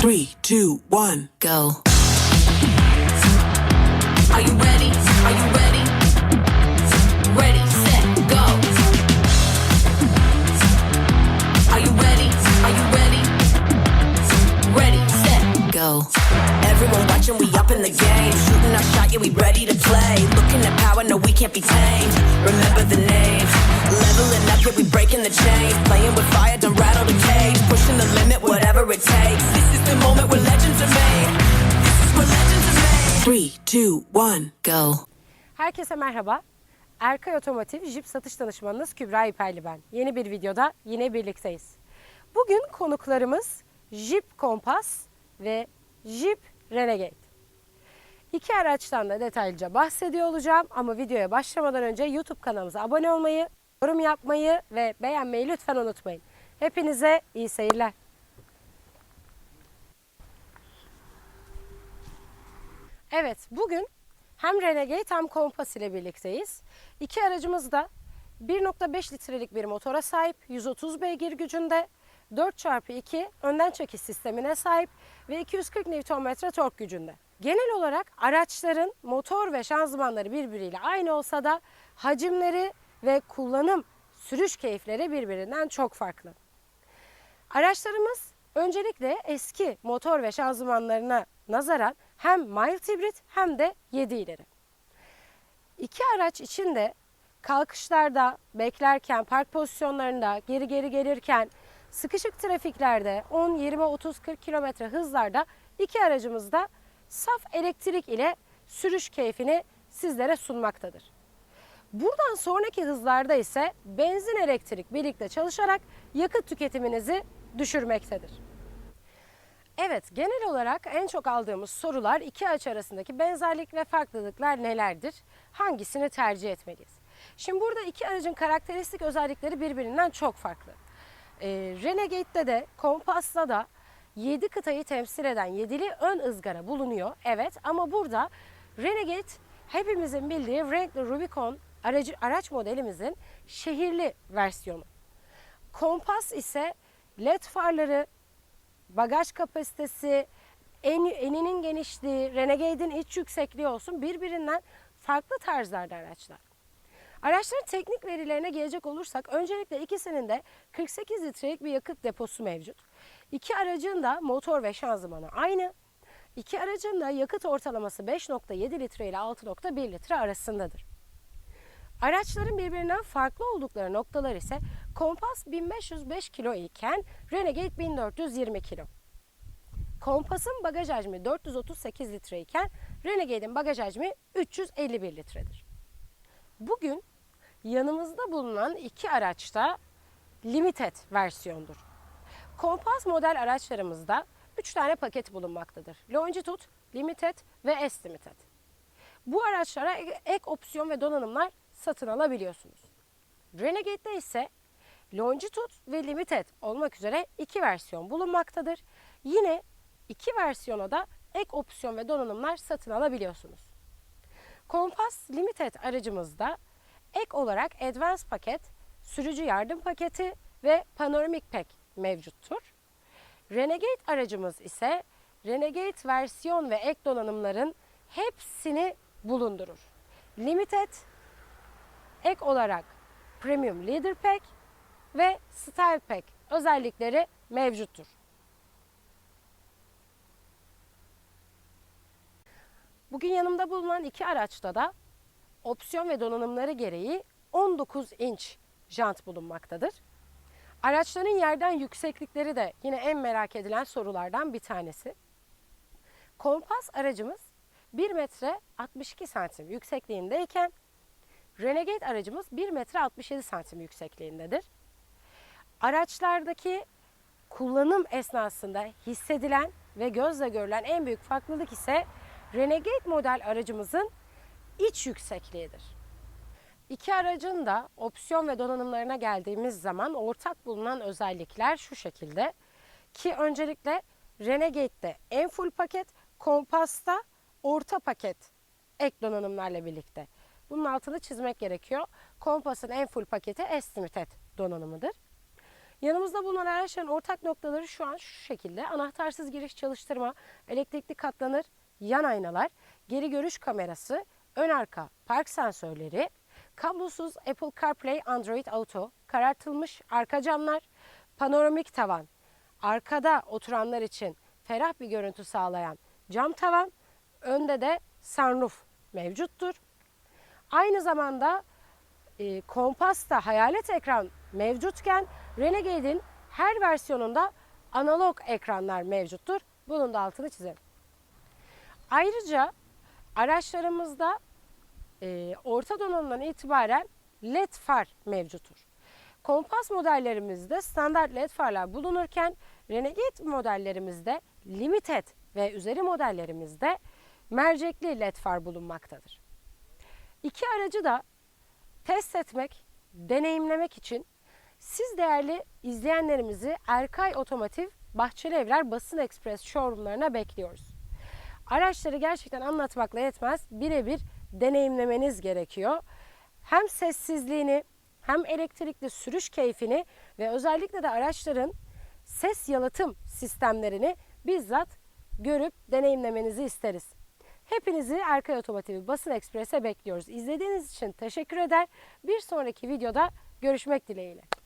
Three, two, one. Go. Are you ready? Are you ready? Ready, set, go. Are you ready? Are you ready? Ready, set. Go. Everyone watching, we up in the game. Shooting our shot, yeah, we ready to play. Looking at power, no, we can't be tamed. Remember the name. Leveling up, yeah, we breaking the chains. Playing with fire, don't rattle the cage. Pushing the limit, whatever it takes. 3, 2, 1, go. Herkese merhaba. Erkay Otomotiv Jip Satış Danışmanınız Kübra İperli ben. Yeni bir videoda yine birlikteyiz. Bugün konuklarımız Jeep Kompas ve Jeep Renegade. İki araçtan da detaylıca bahsediyor olacağım ama videoya başlamadan önce YouTube kanalımıza abone olmayı, yorum yapmayı ve beğenmeyi lütfen unutmayın. Hepinize iyi seyirler. Evet, bugün hem Renegade hem Compass ile birlikteyiz. İki aracımız da 1.5 litrelik bir motora sahip, 130 beygir gücünde, 4x2 önden çekiş sistemine sahip ve 240 Nm tork gücünde. Genel olarak araçların motor ve şanzımanları birbiriyle aynı olsa da hacimleri ve kullanım sürüş keyifleri birbirinden çok farklı. Araçlarımız öncelikle eski motor ve şanzımanlarına nazaran hem mild hibrit hem de 7 ileri. İki araç için de kalkışlarda, beklerken, park pozisyonlarında, geri geri gelirken, sıkışık trafiklerde 10, 20, 30, 40 kilometre hızlarda iki aracımız da saf elektrik ile sürüş keyfini sizlere sunmaktadır. Buradan sonraki hızlarda ise benzin elektrik birlikte çalışarak yakıt tüketiminizi düşürmektedir. Evet, genel olarak en çok aldığımız sorular iki araç arasındaki benzerlik ve farklılıklar nelerdir? Hangisini tercih etmeliyiz? Şimdi burada iki aracın karakteristik özellikleri birbirinden çok farklı. Ee, Renegade'de de, Compass'ta da 7 kıtayı temsil eden yedili ön ızgara bulunuyor. Evet ama burada Renegade hepimizin bildiği renkli Rubicon aracı, araç modelimizin şehirli versiyonu. Compass ise led farları, bagaj kapasitesi, en, eninin genişliği, Renegade'in iç yüksekliği olsun birbirinden farklı tarzlarda araçlar. Araçların teknik verilerine gelecek olursak öncelikle ikisinin de 48 litrelik bir yakıt deposu mevcut. İki aracın da motor ve şanzımanı aynı. İki aracın da yakıt ortalaması 5.7 litre ile 6.1 litre arasındadır. Araçların birbirinden farklı oldukları noktalar ise Compass 1505 kilo iken Renegade 1420 kilo. Compass'ın bagaj hacmi 438 litre iken Renegade'in bagaj hacmi 351 litredir. Bugün yanımızda bulunan iki araçta limited versiyondur. Compass model araçlarımızda 3 tane paket bulunmaktadır. Longitude, Limited ve S Limited. Bu araçlara ek opsiyon ve donanımlar satın alabiliyorsunuz. Renegade'de ise Longitude ve Limited olmak üzere iki versiyon bulunmaktadır. Yine iki versiyona da ek opsiyon ve donanımlar satın alabiliyorsunuz. Compass Limited aracımızda ek olarak Advance paket, sürücü yardım paketi ve Panoramic Pack mevcuttur. Renegade aracımız ise Renegade versiyon ve ek donanımların hepsini bulundurur. Limited ek olarak Premium Leader Pack ve Style Pack özellikleri mevcuttur. Bugün yanımda bulunan iki araçta da opsiyon ve donanımları gereği 19 inç jant bulunmaktadır. Araçların yerden yükseklikleri de yine en merak edilen sorulardan bir tanesi. Kompas aracımız 1 metre 62 santim yüksekliğindeyken Renegade aracımız 1 metre 67 santim yüksekliğindedir. Araçlardaki kullanım esnasında hissedilen ve gözle görülen en büyük farklılık ise Renegade model aracımızın iç yüksekliğidir. İki aracın da opsiyon ve donanımlarına geldiğimiz zaman ortak bulunan özellikler şu şekilde. Ki öncelikle Renegade'de en full paket, Compass'ta orta paket ek donanımlarla birlikte. Bunun altını çizmek gerekiyor. Compass'ın en full paketi Estimated donanımıdır. Yanımızda bulunan araçların ortak noktaları şu an şu şekilde. Anahtarsız giriş çalıştırma, elektrikli katlanır yan aynalar, geri görüş kamerası, ön arka park sensörleri, kablosuz Apple CarPlay Android Auto, karartılmış arka camlar, panoramik tavan, arkada oturanlar için ferah bir görüntü sağlayan cam tavan, önde de sunroof mevcuttur. Aynı zamanda e, kompasta hayalet ekran mevcutken Renegade'in her versiyonunda analog ekranlar mevcuttur. Bunun da altını çizelim. Ayrıca araçlarımızda e, orta donanımdan itibaren LED far mevcuttur. Kompas modellerimizde standart LED farlar bulunurken Renegade modellerimizde limited ve üzeri modellerimizde mercekli LED far bulunmaktadır. İki aracı da test etmek, deneyimlemek için siz değerli izleyenlerimizi Erkay Otomotiv Bahçeli Evler Basın Ekspres showroomlarına bekliyoruz. Araçları gerçekten anlatmakla yetmez, birebir deneyimlemeniz gerekiyor. Hem sessizliğini, hem elektrikli sürüş keyfini ve özellikle de araçların ses yalıtım sistemlerini bizzat görüp deneyimlemenizi isteriz. Hepinizi Erkay Otomotiv Basın Ekspres'e bekliyoruz. İzlediğiniz için teşekkür eder. Bir sonraki videoda görüşmek dileğiyle.